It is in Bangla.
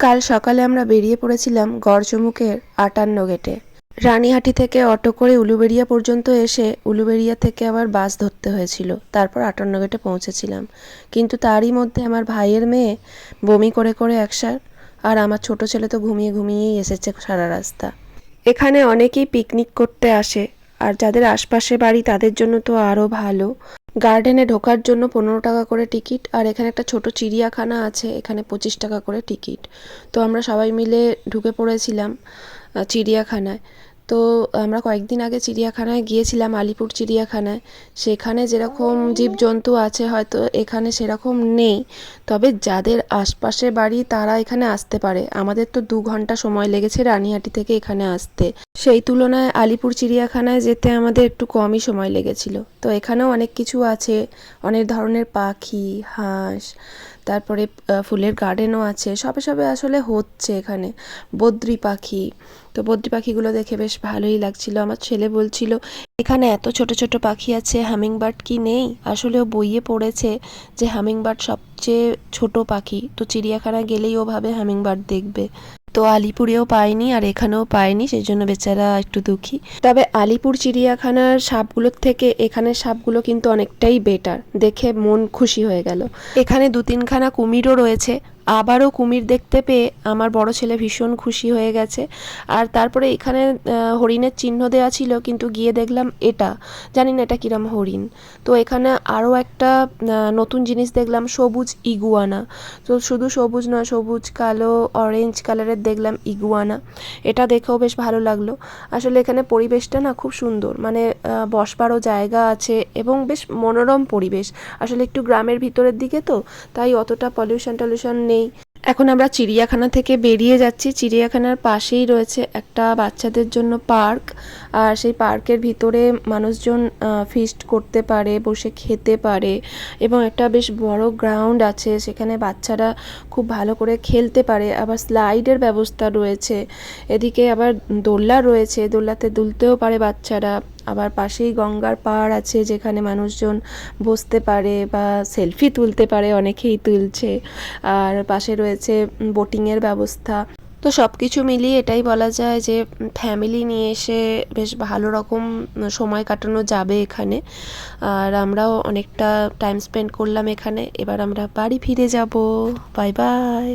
কাল সকালে আমরা বেরিয়ে পড়েছিলাম গড়চমুকের আটান্ন গেটে। রানীহাটি থেকে অটো করে উলুবেড়িয়া পর্যন্ত এসে উলুবেড়িয়া থেকে আবার বাস ধরতে হয়েছিল। তারপর আটান্ন গেটে পৌঁছেছিলাম। কিন্তু তারই মধ্যে আমার ভাইয়ের মেয়ে বমি করে করে একসার আর আমার ছোট ছেলে তো ঘুমিয়ে ঘুমিয়েই এসেছে সারা রাস্তা। এখানে অনেকেই পিকনিক করতে আসে আর যাদের আশপাশে বাড়ি তাদের জন্য তো আরও ভালো। গার্ডেনে ঢোকার জন্য পনেরো টাকা করে টিকিট আর এখানে একটা ছোট চিড়িয়াখানা আছে, এখানে পঁচিশ টাকা করে টিকিট। তো আমরা সবাই মিলে ঢুকে পড়েছিলাম চিড়িয়াখানায়। তো আমরা কয়েকদিন আগে চিড়িয়াখানায় গিয়েছিলাম, আলিপুর চিড়িয়াখানায়। সেখানে যেরকম জীবজন্তু আছে হয়তো এখানে সেরকম নেই। তবে যাদের আশপাশে বাড়ি তারা এখানে আসতে পারে। আমাদের তো দু ঘণ্টা সময় লেগেছে রানীহাটি থেকে এখানে আসতে। সেই তুলনায় আলিপুর চিড়িয়াখানায় যেতে আমাদের একটু কমই সময় লেগেছিল। তো এখানেও অনেক কিছু আছে। অনেক ধরনের পাখি, হাঁস, তারপরে ফুলের গার্ডেনও আছে। সবে সবে আসলে হচ্ছে এখানে। বদ্রি পাখি তো বদ্রি পাখিগুলো দেখে বেশ ভালোই লাগছিল। আমার ছেলে বলছিল, এখানে এত ছোট ছোট পাখি আছে, হামিংবার্ড কি নেই? আসলে ও বইয়ে পড়েছে যে হামিংবার্ড সবচেয়ে ছোট পাখি। তো চিড়িয়াখানা গেলেই ও ভাবে হামিংবার্ড দেখবে। তো আলিপুরেও পাইনি আর এখানেও পাইনি সেই জন্য বেচারা একটু দুঃখী। তবে আলিপুর চিড়িয়াখানার সাপগুলোর থেকে এখানের সাপগুলো কিন্তু অনেকটাই বেটার দেখে মন খুশি হয়ে গেল। এখানে দু তিনখানা কুমিরও রয়েছে। আবারও কুমির দেখতে পেয়ে আমার বড় ছেলে ভীষণ খুশি হয়ে গেছে। আর তারপরে এখানে হরিণের চিহ্ন দেওয়া ছিল, কিন্তু গিয়ে দেখলাম এটা। জানি না এটা কিরম হরিণ। তো এখানে আরও একটা নতুন জিনিস দেখলাম, সবুজ ইগুয়ানা। তো শুধু সবুজ নয়, সবুজ, কালো অরেঞ্জ কালারের দেখলাম ইগুয়ানা। এটা দেখেও বেশ ভালো লাগল। আসলে এখানে পরিবেশটা না খুব সুন্দর। মানে বসবারও জায়গা আছে এবং বেশ মনোরম পরিবেশ। আসলে একটু গ্রামের ভিতরের দিকে তো, তাই অতটা পলিউশন টলিউশন নেই। এখন আমরা চিড়িয়াখানা থেকে বেরিয়ে যাচ্ছি। চিড়িয়াখানার পাশেই রয়েছে একটা বাচ্চাদের জন্য পার্ক। আর সেই পার্কের ভিতরে মানুষজন ফিস্ট করতে পারে, বসে খেতে পারে এবং একটা বেশ বড় গ্রাউন্ড আছে। সেখানে বাচ্চারা খুব ভালো করে খেলতে পারে। আবার স্লাইডের ব্যবস্থা রয়েছে। এদিকে আবার দোলনা রয়েছে। দোলনাতে দুলতেও পারে বাচ্চারা। আবার পাশেই গঙ্গার পাহাড় আছে যেখানে মানুষজন বসতে পারে বা সেলফি তুলতে পারে, অনেকেই তুলছে। আর পাশে রয়েছে বোটিংয়ের ব্যবস্থা। তো সব কিছু মিলিয়ে এটাই বলা যায় যে ফ্যামিলি নিয়ে এসে বেশ ভালো রকম সময় কাটানো যাবে এখানে। আর আমরাও অনেকটা টাইম স্পেন্ড করলাম এখানে। এবার আমরা বাড়ি ফিরে যাব। Bye bye